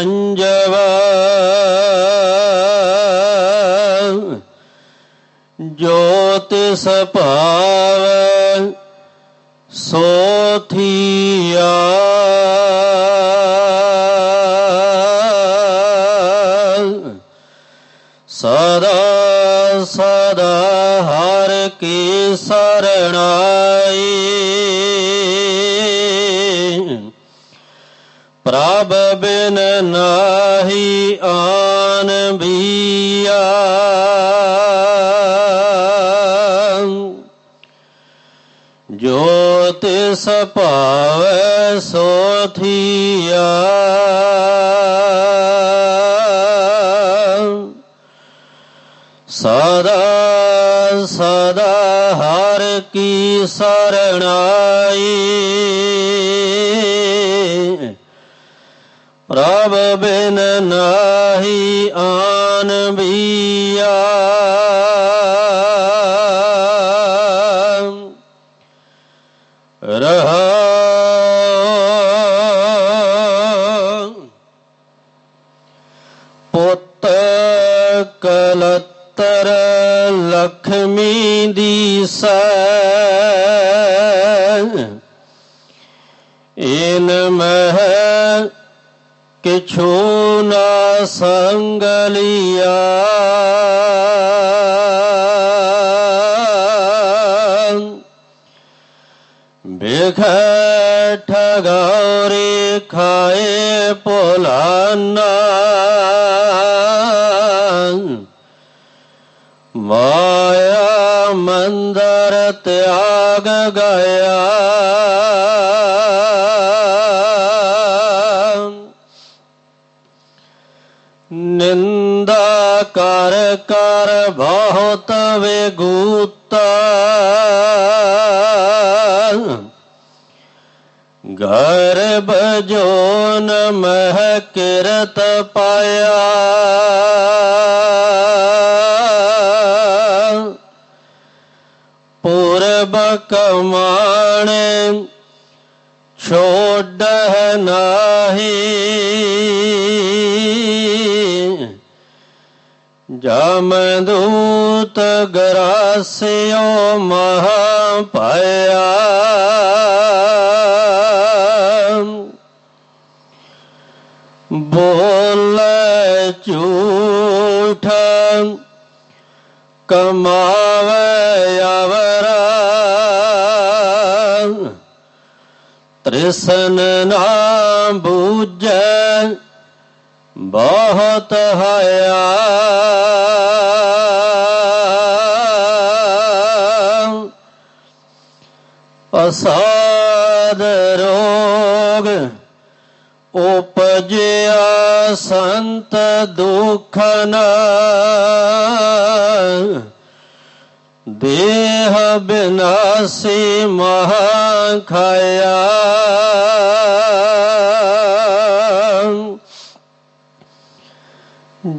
ਪੰਜਵਾ। ਜੋਤ ਸਭਾਵ ਸੋ ਥੀਆ ਸਦਾ ਸਦਾ ਹਰ ਕੀ ਸਰਣਾਈ। ਪ੍ਰਭ ਬਿਨ ਨਾਹੀ ਆਨ ਬੀਆ। ਜੋ ਤਿਸ ਭਾਵੈ ਸੋ ਥੀਆ। ਸਦਾ ਸਦਾ ਹਰ ਕੀ ਸਰਣਾਈ। ਪ੍ਰਭ ਬਿਨ ਨਾਹੀ ਆਨ ਬੀਆ। ਰਹਾ ਪੁੱਤ ਕਲਤਰ ਲਖਮੀ ਦੀ ਸੈ ਇਨ ਮਹਿ ਕਿਛੂ ਨਾ ਸੰਗ ਲਿਆ। ਬਿਖ ਠਗੌਰੇ ਖਾਏ ਭੁਲਾਨਾ। ਮਾਇਆ ਮੰਦਰ ਤਿਆਗ ਗਿਆ। ਕਰ ਕਰ ਬਹੁਤ ਵੇਗੂਤਾ ਗਰਬ ਜੋਨ ਮਹਿ ਕਿਰਤ ਪਾਇਆ। ਪੂਰਬ ਕਮਾਣੇ ਛੋੜ ਨਾਹੀ। ਜਮਦੂਤ ਗਰਾਸਿਓ ਮਹਾ ਭਇਆ ਬੋਲ ਝੂਠ ਕਮਾਵੇ ਅਵਰਾ। ਤ੍ਰਿਸਨ ਨਾ ਬੂਝੈ। ਬਹੁਤ ਹਇਆ। ਅਸਾਦ ਰੋਗ ਉਪਜਿਆ ਸੰਤ ਦੁਖਨ ਦੇਹ ਬਿਨਾਸੀ ਮਹਾ ਖਾਇਆ।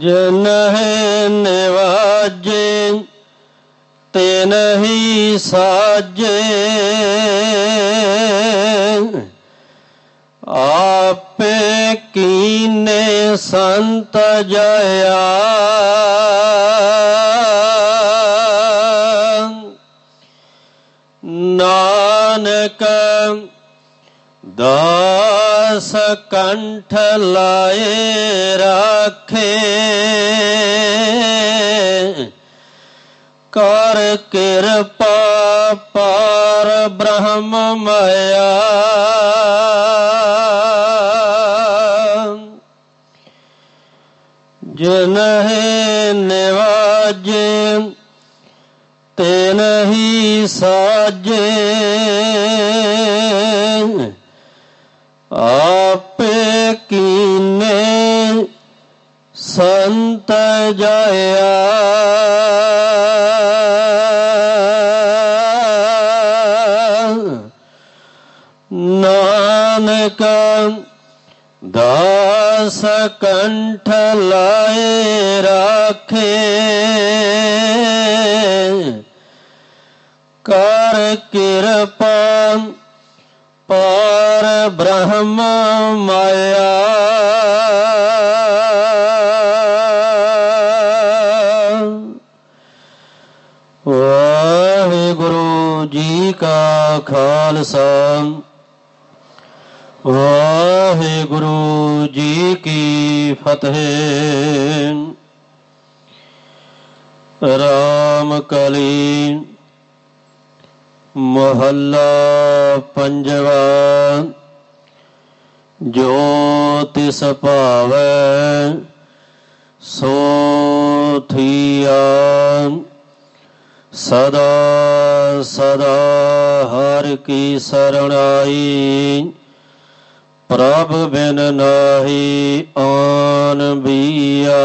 ਜਨ ਹੈ ਨਿਵਾਜੇ ਤੇ ਨਹੀਂ ਸਾਜੇ। ਆਪੇ ਕੀਨੇ ਸੰਤ ਜਇਆ। ਨਾਨਕ ਦਾਸ ਕੰਠ ਲਾਏ ਰਾਖੇ। ਕਰ ਕਿਰਪਾ ਪਾਰ ਬ੍ਰਹਮ ਮਾਇਆ। ਜਨ ਹੈ ਨਿਵਾਜੇ ਤੇ ਨਹੀਂ ਸਾਜੇ। ਆਪੇ ਕੀਨ ਅੰਤ ਜਾਇਆ। ਨਾਨਕ ਦਾਸ ਕੰਠ ਲਾਏ ਰਾਖੇ। ਕਰ ਕਿਰਪਾ ਪਾਰ ਬ੍ਰਹਮ ਮਾਇਆ। ਵਾਹਿਗੁਰੂ ਜੀ ਕਾ ਖਾਲਸਾ। ਵਾਹਿਗੁਰੂ ਜੀ ਕੀ ਫਤਿਹ। ਰਾਮ ਕਲੀ ਮਹੱਲਾ ਪੰਜਵਾ, ਜੋ ਤਿਸ ਭਾਵੈ ਸੋ ਥੀਆ, ਸਦਾ ਸਦਾ ਹਰ ਕੀ ਸਰਣਾਈ ਪ੍ਰਭ ਬਿਨ ਨਾਹੀ ਆਨ ਬੀਆ।